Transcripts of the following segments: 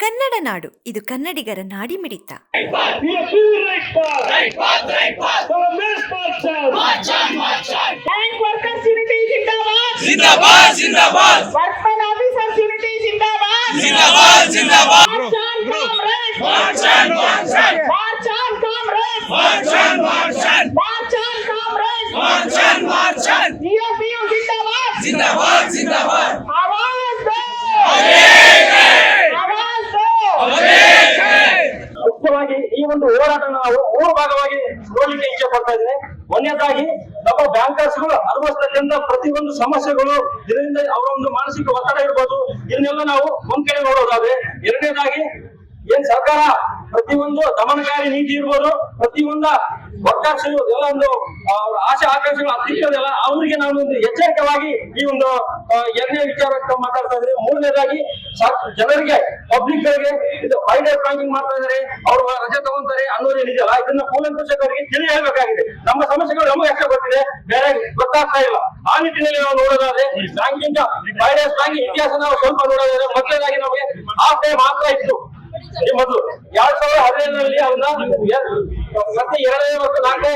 ಕನ್ನಡ ನಾಡು ಇದು ಕನ್ನಡಿಗರ ನಾಡಿಮಿಡಿತ We are doing ಒಂದು ಹೋರಾಟ ನಾವು ಮೂರು ಭಾಗವಾಗಿ ನೋಡ್ಲಿಕ್ಕೆ ಇಚ್ಛೆ ಪಡ್ತಾ ಇದ್ದೇನೆ ಒಂದನೇದಾಗಿ ನಮ್ಮ ಬ್ಯಾಂಕರ್ಸ್ಗಳು ಅನುಭವಿಸ್ತಕ್ಕಂಥ ಪ್ರತಿಯೊಂದು ಸಮಸ್ಯೆಗಳು ಇದರಿಂದ ಅವರ ಒಂದು ಮಾನಸಿಕ ಒತ್ತಡ ಇರ್ಬೋದು. ಇದನ್ನೆಲ್ಲ ನಾವು ಒಂದ್ ಕಡೆ ನೋಡೋದಾದ್ರೆ, ಎರಡನೇದಾಗಿ ಏನ್ ಸರ್ಕಾರ ಪ್ರತಿಯೊಂದು ದಮನಕಾರಿ ನೀತಿ ಇರ್ಬೋದು, ಪ್ರತಿಯೊಂದ ವರ್ಕರ್ಸ್ ಎಲ್ಲ ಒಂದು ಆಶೆ ಆಕಾಂಕ್ಷೆಗಳು ಅತ್ತಿಕ್ಕದಲ್ಲ ಅವರಿಗೆ ನಾನು ಒಂದು ಎಚ್ಚರಿಕೆವಾಗಿ ಈ ಒಂದು ಎರಡನೇ ವಿಚಾರಕ್ಕೆ ಮಾತಾಡ್ತಾ ಇದ್ರೆ ಮೂರನೇದಾಗಿ ಜನರಿಗೆ ಪಬ್ಲಿಕ್ ಗಳಿಗೆ ಇದು ಫೈವ್ ಡೇಸ್ ಬ್ಯಾಂಕಿಂಗ್ ಮಾಡ್ತಾ ಇದಾರೆ ಅವರು ರಜೆ ತಗೊಂತಾರೆ ಅನ್ನೋದು ಏನಿದೆಯಲ್ಲ, ಇದನ್ನ ಕೂಲಂಕುಷಕ್ಕೆ ಅವರಿಗೆ ತಿಳಿ ಹೇಳ್ಬೇಕಾಗಿದೆ ನಮ್ಮ ಸಮಸ್ಯೆಗಳು ನಮಗೆ ಅಷ್ಟೇ ಗೊತ್ತಿದೆ, ಬೇರೆ ಗೊತ್ತಾಗ್ತಾ ಇಲ್ಲ. ಆ ನಿಟ್ಟಿನಲ್ಲಿ ನಾವು ನೋಡೋದಾದ್ರೆ ಬ್ಯಾಂಕಿಂಗ್ ಫೈವ್ ಬ್ಯಾಂಕಿಂಗ್ ಇತಿಹಾಸ ನಾವು ಸ್ವಲ್ಪ ನೋಡೋದಾದ್ರೆ, ಮೊದಲನೇದಾಗಿ ನಮಗೆ ಹಾಫ್ ಡೇ ಮಾತ್ರ ಇತ್ತು. ಮೊದಲು. ಎರಡ್ ಸಾವಿರದ ಹದಿನೈದರಲ್ಲಿ ಅವನ್ನ ಮತ್ತೆ ಎರಡನೇ ಮತ್ತು ನಾಲ್ಕನೇ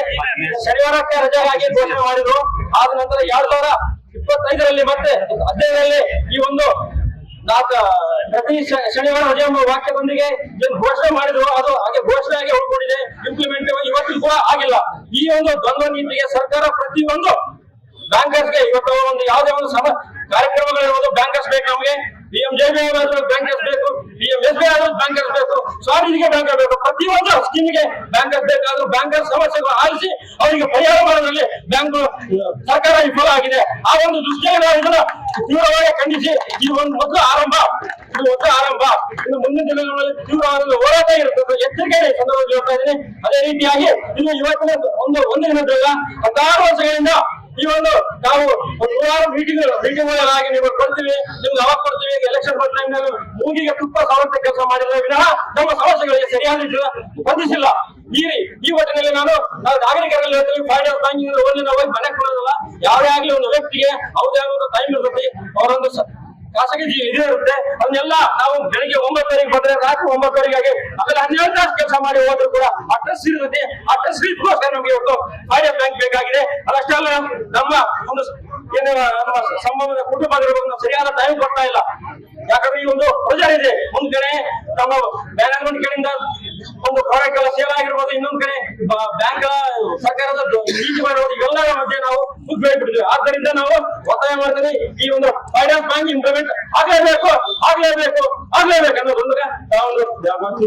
ಶನಿವಾರಕ್ಕೆ ರಜೆಗಾಗಿ ಘೋಷಣೆ ಮಾಡಿದ್ರು. ಆದ ನಂತರ ಎರಡ್ ಸಾವಿರ ಇಪ್ಪತ್ತೈದರಲ್ಲಿ ಮತ್ತೆ ಹದಿನೈದರಲ್ಲಿ ಈ ಒಂದು ಪ್ರತಿ ಶನಿವಾರ ರಜೆ ಎಂಬ ವಾಕ್ಯದೊಂದಿಗೆ ಏನು ಘೋಷಣೆ ಮಾಡಿದ್ರು, ಅದು ಹಾಗೆ ಘೋಷಣೆ ಆಗಿ ಉಳ್ಕೊಂಡಿದೆ ಇಂಪ್ಲಿಮೆಂಟ್ ಇವತ್ತು ಕೂಡ ಆಗಿಲ್ಲ. ಈ ಒಂದು ದ್ವಂದ್ವ ನೀತಿಗೆ ಸರ್ಕಾರ ಪ್ರತಿಯೊಂದು ಬ್ಯಾಂಕರ್ಸ್ಗೆ ಇವತ್ತು ಒಂದು ಯಾವುದೇ ಒಂದು ಸಮ, ಕಾರ್ಯಕ್ರಮಗಳಿರ್ಬೋದು ಬ್ಯಾಂಕರ್ಸ್ ಬೇಕು ನಮಗೆ. P M J B bankers ಬೇಕು. ಬಿ ಬ್ಯಾಂಕರ್ಸ್ ಬ್ಯಾಂಕ್ ಬೇಕು. ಪ್ರತಿಯೊಂದು ಸ್ಕೀಮ್ಗೆ ಬ್ಯಾಂಕರ್ಸ್ ಬೇಕಾದ್ರೂ ಬ್ಯಾಂಕರ್ ಸಮಸ್ಯೆಗಳು ಆಲಿಸಿ ಅವರಿಗೆ ಪರಿಹಾರ ಮಾಡೋದ್ರಲ್ಲಿ ಬ್ಯಾಂಕ್ ಸರ್ಕಾರ ವಿಫಲ ಆಗಿದೆ. ಆ ಒಂದು ದೃಷ್ಟಿಯಿಂದ ಇದನ್ನ ತೀವ್ರವಾಗಿ ಖಂಡಿಸಿ. ಈ ಒಂದು ಮೊದಲು ಆರಂಭ. ಇದು ಮೊದಲು ಆರಂಭ. ಇನ್ನು ಮುಂದಿನ ದಿನಗಳಲ್ಲಿ ತೀವ್ರವಾದ ಹೋರಾಟ ಇರುತ್ತೆ. ಎಚ್ಚರಿಕೆ ಸಂದರ್ಭದಲ್ಲಿ ಹೇಳ್ತಾ ಇದ್ದೀನಿ. ಅದೇ ರೀತಿಯಾಗಿ ಇನ್ನು ಇವತ್ತಿನ ಒಂದು ಒಂದು ದಿನದಲ್ಲ ಹತ್ತಾರು ವರ್ಷಗಳಿಂದ ಈ ಒಂದು ನಾವು ಒಂದು ನೂರಾರು ಮೀಟಿಂಗ್ ಮೀಟಿಂಗ್ಗಳಾಗಿ ನಿಮಗೆ ಕೊಡ್ತೀವಿ, ನಿಮ್ಗೆ ಅವಾಗ ಕೊಡ್ತೀವಿ ಎಲೆಕ್ಷನ್ ಟೈಮ್ನಲ್ಲಿ ಮೂಗಿಗೆ ತುಪ್ಪ ಸಾವಂತ ಕೆಲಸ ಮಾಡಿದ್ರೆ ವಿನಃ ನಮ್ಮ ಸಮಸ್ಯೆಗಳಿಗೆ ಸರಿಯಾದ ಬಂಧಿಸಿಲ್ಲ. ಈ ಈ ಒಟ್ಟಿನಲ್ಲಿ ನಾನು, ನಾವು ನಾಗರಿಕರಲ್ಲಿ ಹೇಳ್ತೀವಿ ಫೈನಾನ್ಸ್ ಬ್ಯಾಂಕಿಂಗ್ ಹೋಗಿ ನಾವು ಮನೆ ಕೊಡೋದಿಲ್ಲ. ಯಾರೇ ಆಗ್ಲಿ ಒಂದು ವ್ಯಕ್ತಿಗೆ ಅವ್ರದೇ ಆದ ಟೈಮ್ ಇರ್ತೈತಿ ಅವರೊಂದು ಖಾಸಗಿ ಇದೇ ಇರುತ್ತೆ. ಅದನ್ನೆಲ್ಲ ನಾವು ಬೆಳಿಗ್ಗೆ ಒಂಬತ್ತುವರೆಗೆ ಬಂದ್ರೆ ರಾತ್ರಿ ಒಂಬತ್ತುವರೆಗಾಗಿ ಆಮೇಲೆ ಹನ್ನೆರಡು ತಾಸು ಕೆಲಸ ಮಾಡಿ ಹೋದ್ರು ಕೂಡ ಅಡ್ರೆಸ್ ಇರುತ್ತೆ. ಅಡ್ರೆಸ್ ಇದ್ಕೋಸ್ಕರ ನಮಗೆ ಇವತ್ತು ಫೈನಾನ್ಸ್ ಬ್ಯಾಂಕ್ ಬೇಕಾಗಿದೆ. ಅದಷ್ಟೇ ಅಲ್ಲ, ನಮ್ಮ ಒಂದು ಏನು, ನಮ್ಮ ಸಂಬಂಧದ ಒಂದು ಸರಿಯಾದ ಟೈಮ್ ಕೊಡ್ತಾ ಇಲ್ಲ. ಯಾಕಂದ್ರೆ ಈ ಒಂದು ಪ್ರಜಾ ಇದೆ. ಒಂದ್ ಕಡೆ ನಮ್ಮ ಮ್ಯಾನೇಜ್ಮೆಂಟ್ ಕಡೆಯಿಂದ ಒಂದು ಪ್ರಾಡಕ್ಟ್ ಎಲ್ಲ ಸೇಲ್ ಆಗಿರ್ಬೋದು, ಇನ್ನೊಂದ್ ಕಡೆ ಬ್ಯಾಂಕ್ ಸರ್ಕಾರದ ನೀತಿ ಮಾಡಿರೋದು ಇವೆಲ್ಲರ ಮಧ್ಯೆ ನಾವು ಮುಗ್ಬೇಡ್ಬಿಟ್ಟಿದ್ವಿ ಆದ್ದರಿಂದ ನಾವು ಒತ್ತಾಯ ಮಾಡ್ತೀವಿ ಈ ಒಂದು ಫೈನಾನ್ಸ್ ಬ್ಯಾಂಕ್ ಇಂಪ್ಲಿಮೆಂಟ್ ಆಗ್ಲೇಬೇಕು ಆಗ್ಲೇಬೇಕು ಆಗ್ಲೇಬೇಕು ಅನ್ನೋದೊಂದು ನಾವು ಒಂದು